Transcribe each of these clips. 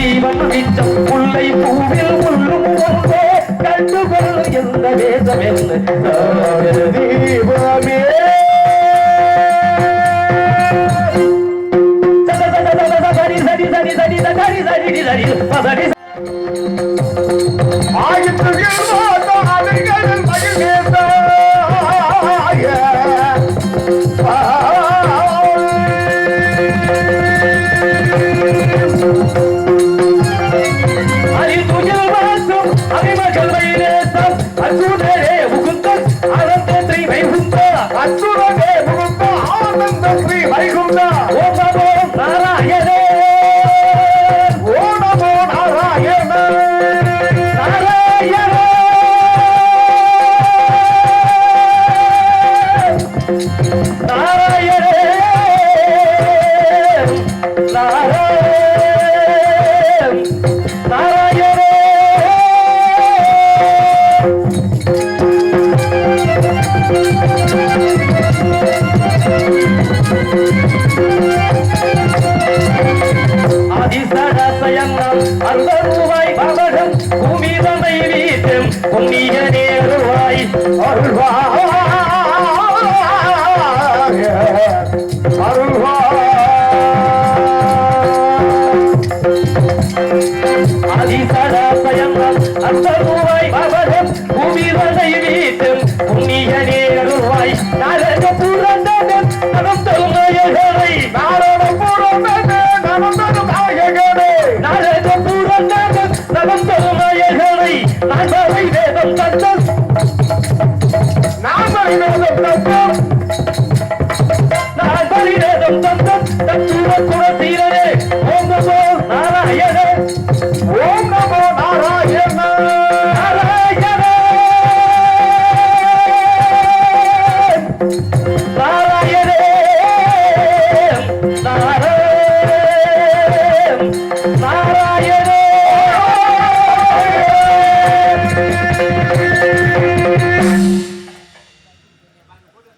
ஜீவன் மிச்சம். புள்ளை பூவில் உள்ளும் ஒன்றே கண்டுகொள் எந்த வேதம் என்ன? தீபமே சரி அரியநேருவாய் அருள்வாய் அருள்வாய். அதிசட பயங்கள் அந்த பூவாய் அவரும் புவிவனை வீட்டும் புண்ணிய நேருவாய் நரகத்து நாராயணே!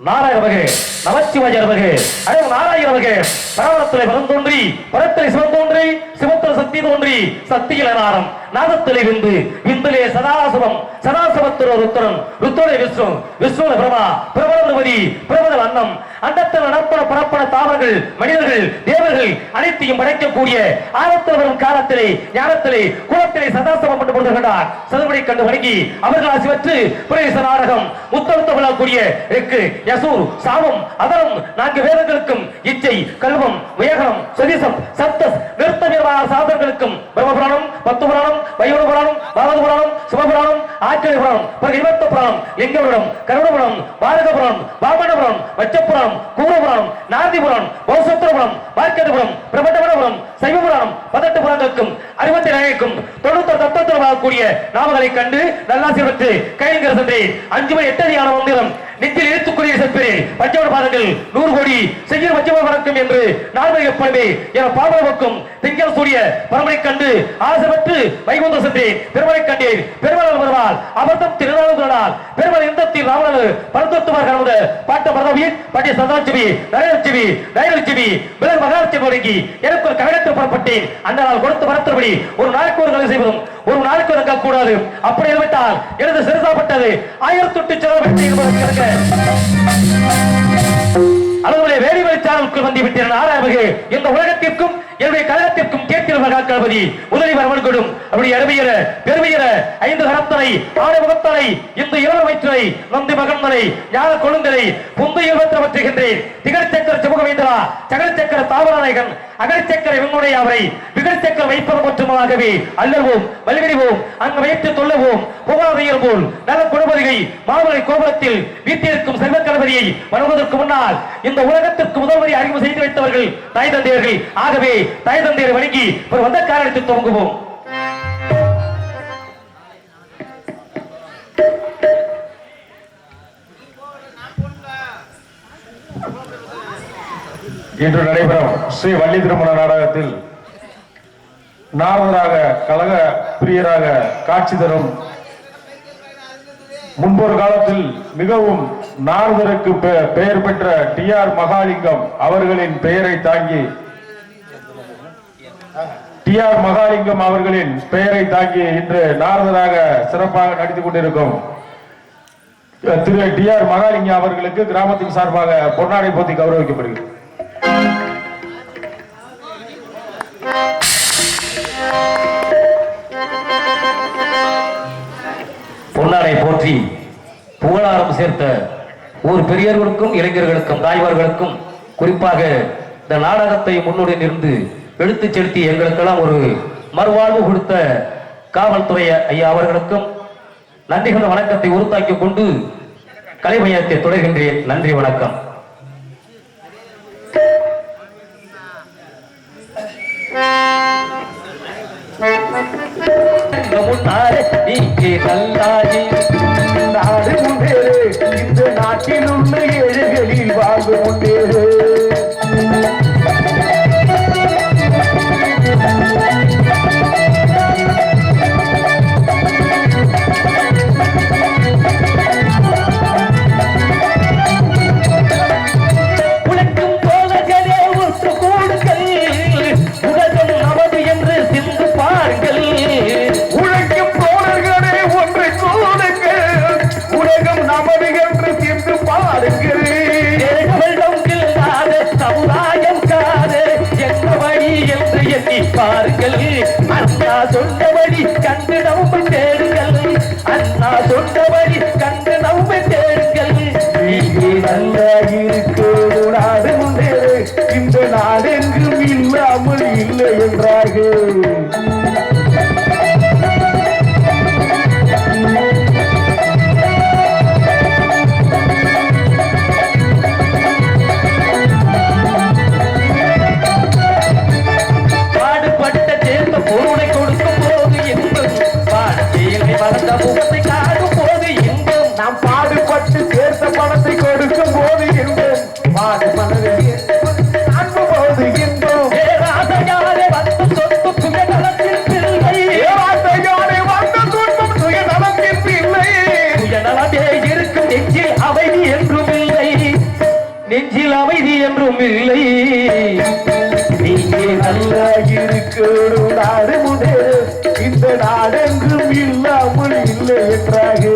நாராயண வகை நமச்சிவாய வகை அடே நாராயண வகை பரவரத்திலே பலம் தோன்றி பரத்திலே சிவம் தோன்றி சிவத்தில் சக்தி தோன்றி சக்தியில நாரம் நாதத்திலே விந்து விந்திலே சதாசிவம் சதாசிவத்திர ருத்திரன் ருத்திரே விஷ்ணு விஷ்ணுல பிரபா பிரபலபதி பிரபல அன்னம் அண்டத்தில் நடப்பட புறப்பட தாவரங்கள் மனிதர்கள் தேவர்கள் அனைத்தையும் படைக்கக்கூடிய ஆரத்தில் வரும் காலத்திலே ஞானத்திலே குலத்திலே சதாசிவம் கொண்டு கொண்டிருக்கிறார் சதுபடி கண்டு வணங்கி அவர்கள் ஆசிவற்று பிரவேச நாடகம் முத்தழுத்த விழாக்கூடிய எக்கு யசூர் சாமம் அதரம் நான்கு வேதங்களுக்கும் இச்சை கல்வம் வேகனம் சதீசம் சத்தஸ் நிறுத்த நிர்வாக சாதனங்களுக்கும் பிரம்மபுராணம் பத்து புராணம் வயோடு புராணம் பாவது புராணம் சிவபுராணம் ஆச்சரிய புராணம் ஹிமத்த புராணம் லிங்கபுரம் கருணபுரம் பாரதபுரம் வாமனபுரம் வச்சபுரம் கூரபுரம் நாரதிபுரம் பௌசத்திரபுரம் மார்க்கெட்டுபுரம் பிரபட்டபுரம் சைவபுரம் பதினெட்டு புறங்களுக்கும் அறுபத்தி நாயக்கும் தொண்ணூத்தி தத்துவத்தில் வாழக்கூடிய நாமகளை கண்டு நல்லாசி பெற்று கைங்கரசந்தை அஞ்சு மணி எட்டு மந்திரம் நெஞ்சில் எழுத்துக்குரிய செப்பில் பஞ்சவர பாதங்கள் நூறு கோடி செய்ய பஞ்சவ வணக்கம் என்று நார்மலை எப்பொழுதே என பாபவக்கும் திங்கள் சூரிய பரமனை கண்டு ஆசை பெற்று வைகுந்த சென்றேன். பெருமனை கண்டேன். பெருமளர் வருவாள். அபர்த்தம் திருநாள் பெருமன் இந்தத்தில் ராவணர் பரந்தத்துவர் கலந்த பாட்ட பரதவியின் பட்டிய சதாட்சிவி நரலட்சுமி நயலட்சுமி விலர் மகாலட்சுமி தொடங்கி எனக்கு ஒரு கழகத்தில் புறப்பட்டேன் அந்த நாள் கொடுத்து வரத்தபடி ஒரு நாளைக்கு ஒரு கலை செய்வதும் ஒரு நாளைக்கு இருக்க கூடாது. அப்படி விட்டால் எனது சிறுதாப்பட்டது ஆயிரத்தி எட்டு சிறப்பு அளவுடைய வேடிவெளி வந்து வந்துவிட்டேன் ஆறாவது. இந்த உலகத்திற்கும் என்னுடைய கழகத்திற்கும் கேட்டில் மகாக்களபதி உதவி அவர்களும் அப்படி அருமையர பெருமையிற ஐந்து கரத்தனை ஆறு முகத்தனை இந்த இளம் வைத்தனை நந்தி மகன்மலை ஞான கொழுந்தனை புந்தையில் வெற்ற பற்றுகின்றேன். திகழ்ச்சக்கர சுமுகவேந்திரா சகலச்சக்கர தாவரநாயகன் அகல் சக்கர அவரை விகழ்ச்சக்கர சக்கர வைப்பது மட்டுமாகவே அல்லவோம் வல்விடுவோம் அங்கு வைத்து தொல்லவோம் புகாதையர் போல் நல குணபதிகை மாமலை கோபுரத்தில் வீட்டிற்கும் செல்வ கணபதியை வருவதற்கு முன்னால் இந்த உலகத்திற்கு முதல்வரை அறிமுகம் செய்து வைத்தவர்கள் தாய் தந்தையர்கள். ஆகவே தாய் தந்தையர் வணங்கி ஒரு வந்த காரணத்தில் துவங்குவோம். இன்று நடைபெறும் ஸ்ரீ வள்ளி திருமண நாடகத்தில் நாரதராக கழக பிரியராக காட்சி தரும் முன்பொரு காலத்தில் மிகவும் நாரதருக்கு பெ- பெயர் பெற்ற டி ஆர் மகாலிங்கம் அவர்களின் பெயரை தாங்கி டி டி ஆர் மகாலிங்கம் அவர்களின் பெயரை தாங்கி இன்று நாரதராக சிறப்பாக நடித்துக் கொண்டிருக்கும் திரு டி ஆர் மகாலிங்கம் அவர்களுக்கு கிராமத்தின் சார்பாக பொன்னாடை போத்தி கௌரவிக்கப்படுகிறது. பொன்னாடை போற்றி புகழாரம் சேர்த்த ஊர் பெரியவர்களுக்கும் இளைஞர்களுக்கும் தாய்மார்களுக்கும் குறிப்பாக இந்த நாடகத்தை முன்னுடன் இருந்து எடுத்துச் செலுத்தி எங்களுக்கெல்லாம் ஒரு மறுவாழ்வு கொடுத்த காவல்துறை ஐயா அவர்களுக்கும் நன்றிகள் வணக்கத்தை உறுத்தாக்கிக் கொண்டு கலைமையத்தை தொடர்கின்றேன். நன்றி வணக்கம். முன்னாலே நீங்க நல்லாடி நாடு முன்னேறு இந்த நாட்டில் உள்ள ஏழுகளில் வாழ்வு முன்னேறு உலகம் நமது என்று சிந்து இல்லாத சமுதாயம் காது. எந்த வழி என்று எண்ணி பாருங்கள். அண்ணா சொன்னபடி கண்டு நம்ப தேடுங்கள். அண்ணா சொன்னபடி கண்டு நம்ப தேடுங்கள். நல்லா நாடு இந்த நாடெங்கும் இல்லாமல் இல்லை என்றார்கள். நாடெங்கும் இல்லாமல் இல்லை என்றாகே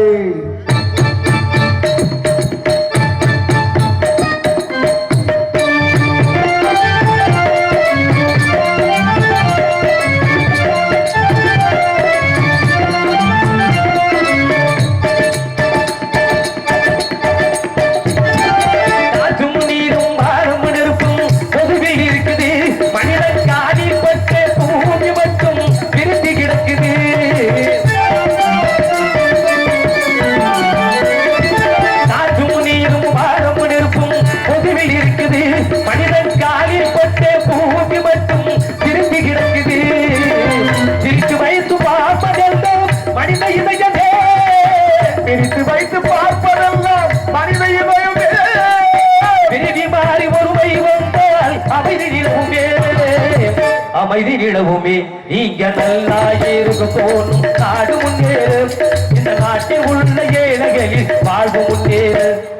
அமைதி நிலவுமே நீங்க நல்லா இருக்க போனும் நாடு முன்னேறும் இந்த நாட்டில் உள்ள ஏழைகளில் வாழ்வு முன்னேறும்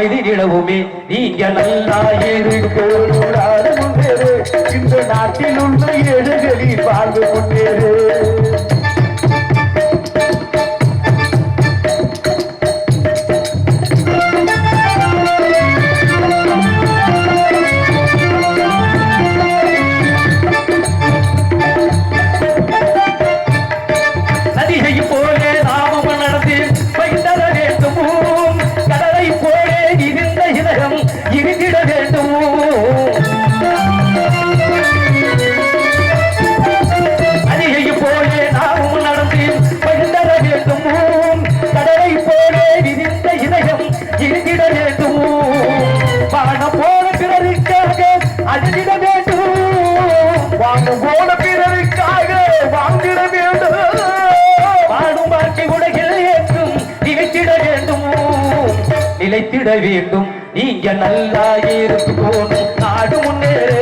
அமைதி நிலவுமே நீங்க நல்லா இருக்கு இந்த நாட்டில் உள்ள ஏழைகளில் வாழ்வு கொண்டேரு நினைத்திட வேண்டும். நீங்க நல்லா இருக்கணும் நாடு முன்னேறு.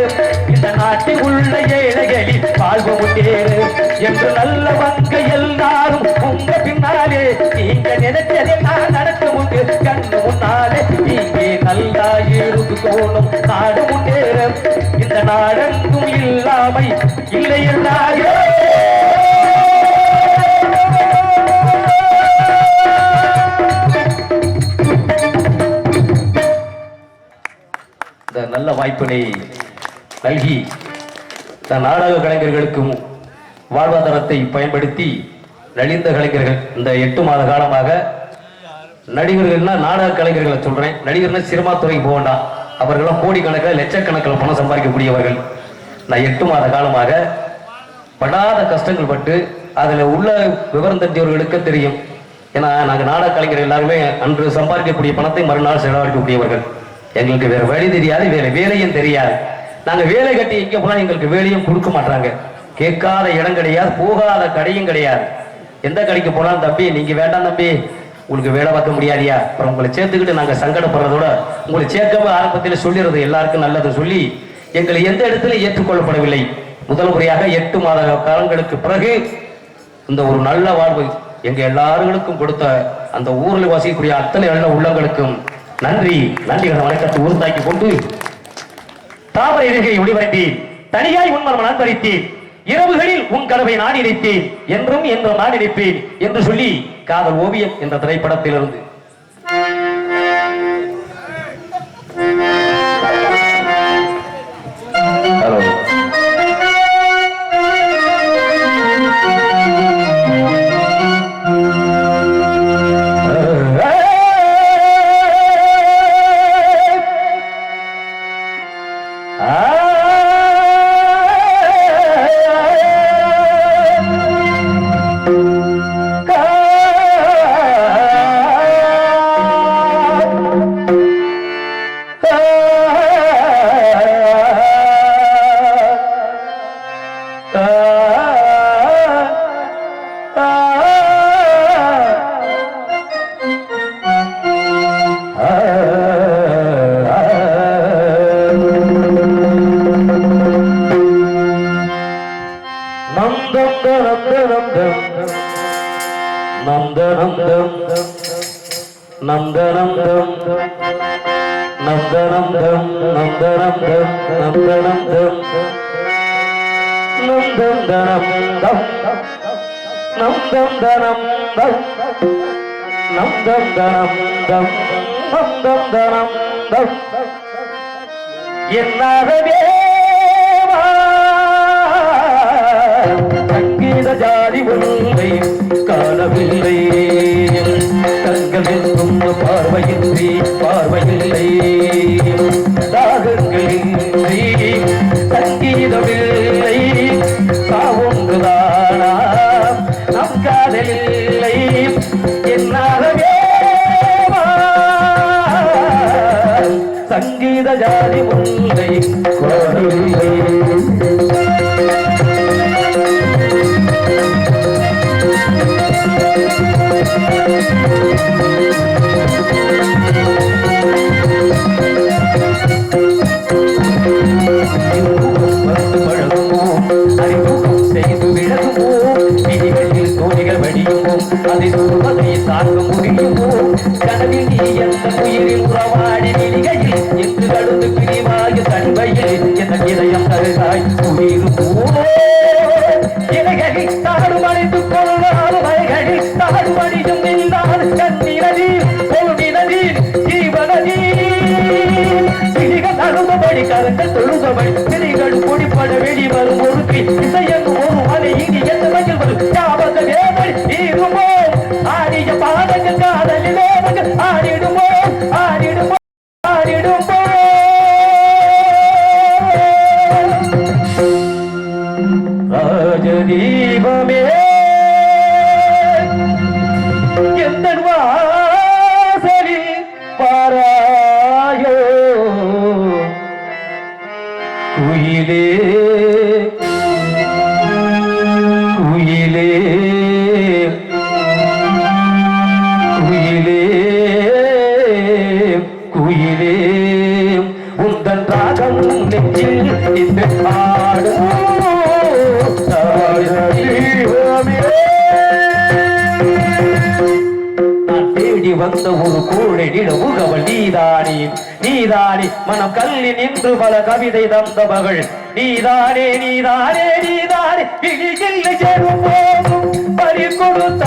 இந்த நாட்டில் உள்ள ஏழைகளில் வாழ்வு முன்னேறு. என்று நல்லவங்க எல்லாரும் உங்க பின்னாலே. நீங்க நினைச்சதை நான் நடத்த முன்னே கண்ணு முன்னாலே நீங்க நல்லா இருக்கணும் நாடு முன்னேறு. இந்த நாடெங்கும் இல்லாமை இல்லை என்றாயோ இந்த நல்ல வாய்ப்பினை நல்கி இந்த நாடக கலைஞர்களுக்கும் வாழ்வாதாரத்தை பயன்படுத்தி நலிந்த கலைஞர்கள் இந்த எட்டு மாத காலமாக நடிகர்கள்னா நாடக கலைஞர்களை சொல்றேன். நடிகர்னா சினிமா துறைக்கு போக வேண்டாம். அவர்கள்லாம் கோடிக்கணக்கில் லட்சக்கணக்கில் பணம் சம்பாதிக்கக்கூடியவர்கள். நான் எட்டு மாத காலமாக படாத கஷ்டங்கள் பட்டு அதில் உள்ள விவரம் தெரிஞ்சவர்களுக்கு தெரியும். ஏன்னா நாங்கள் நாடக கலைஞர் எல்லாருமே அன்று சம்பாதிக்கக்கூடிய பணத்தை மறுநாள் செலவழிக்கக்கூடியவர்கள். எங்களுக்கு வேற வழி தெரியாது வேற வேலையும் தெரியாது. நாங்க வேலை கட்டி எங்க போனா எங்களுக்கு வேலையும் கொடுக்க மாட்டாங்க. கேட்காத இடம் கிடையாது போகாத கடையும் கிடையாது. எந்த கடைக்கு போனாலும் தம்பி நீங்க வேண்டாம் தம்பி உங்களுக்கு வேலை பார்க்க முடியாதியா? அப்புறம் உங்களை சேர்த்துக்கிட்டு நாங்க சங்கடப்படுறதோட உங்களை சேர்க்கவே ஆரம்பத்தில் சொல்லிடுறது எல்லாருக்கும் நல்லது சொல்லி எங்களை எந்த இடத்துல ஏற்றுக்கொள்ளப்படவில்லை. முதல் முறையாக எட்டு மாத காலங்களுக்கு பிறகு இந்த ஒரு நல்ல வாழ்வு எங்க எல்லாருக்கும் கொடுத்த அந்த ஊரில் வசிக்கக்கூடிய அத்தனை நல்ல உள்ளங்களுக்கும் நன்றி. நன்றிகளை வணக்கத்தை உறுத்தாக்கி கொண்டு தாமரை இருகை ஒளிபரப்பி தனியாய் உன்மரம் நண்பரித்தேன் இரவுகளில் உன் கனவை நான் இணைத்தேன். என்றும் என்றும் நான் இணைப்பேன் என்று சொல்லி காதல் ஓவியம் என்ற திரைப்படத்திலிருந்து. நம் தனம் தம் நம் தம் தனம் தம் நம் தம் தனம் தம் நம் தம் தனம் தம் நம் தம் தனம் தம் என்னாகவே சங்கீத ஜாதி ஒன்றை காணவில்லை கண்கள் என்றும் பார்வையின்றி பார்வையில்லை தாகங்களின் சங்கீதமில்லை சாவொன்றுதானா நம் காதலில்லை என்னாலவே சங்கீத ஜாதி ஒன்றை கனவில் நீ எந்த உயிரில் உறவாடி விழிகையில் என்று கடுத்து பிரிவாகி தன்மையில் என் இதயம் தருகாய் உயிர் இலைகளில் தாடுமடைந்து கொள்ளாத வயகளில் தாடுமடியும் இல்லாத கண்ணிரதி பொருளினதி ஜீவனதி அழுந்தபடி கருங்கள் குடிப்பட வெளிவரும் வானில் உகவள் நீதானி. நீதானி மனம் கல்லி நின்று பல கவிதை தந்தவர்கள் நீதானே நீதானே நீதானே. விழியில் செருப்போம் பறி கொடுத்த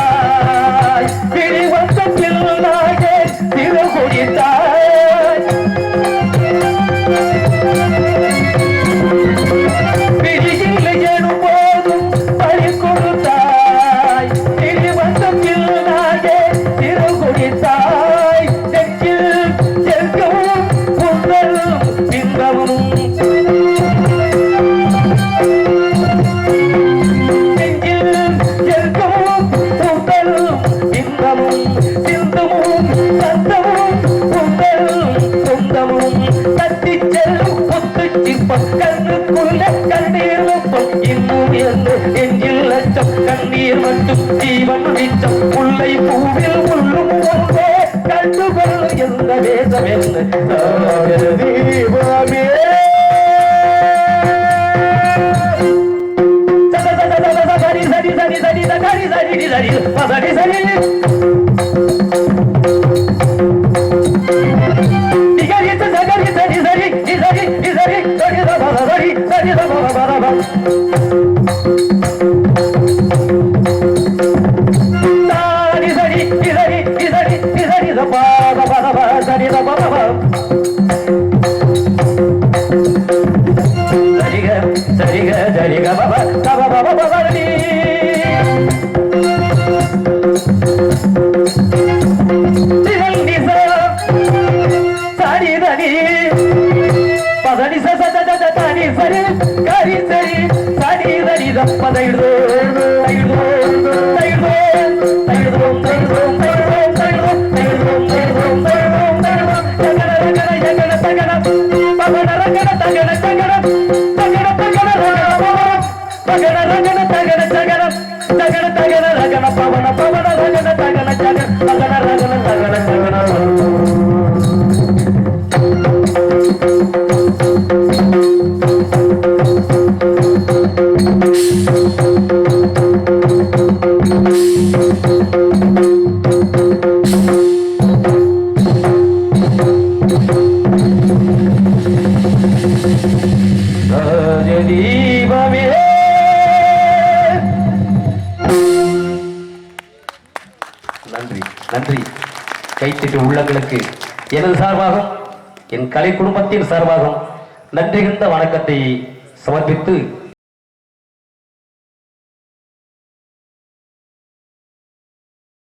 Passa, diz aí. ಸರಿ ಸರಿ ಸರಿ ಸರಿ ದಪ್ಪದ ಹಿಡಿದು ಹಿಡಿದು சார்பாகவும் நன்றிகின்ற வணக்கத்தை சமர்ப்பித்து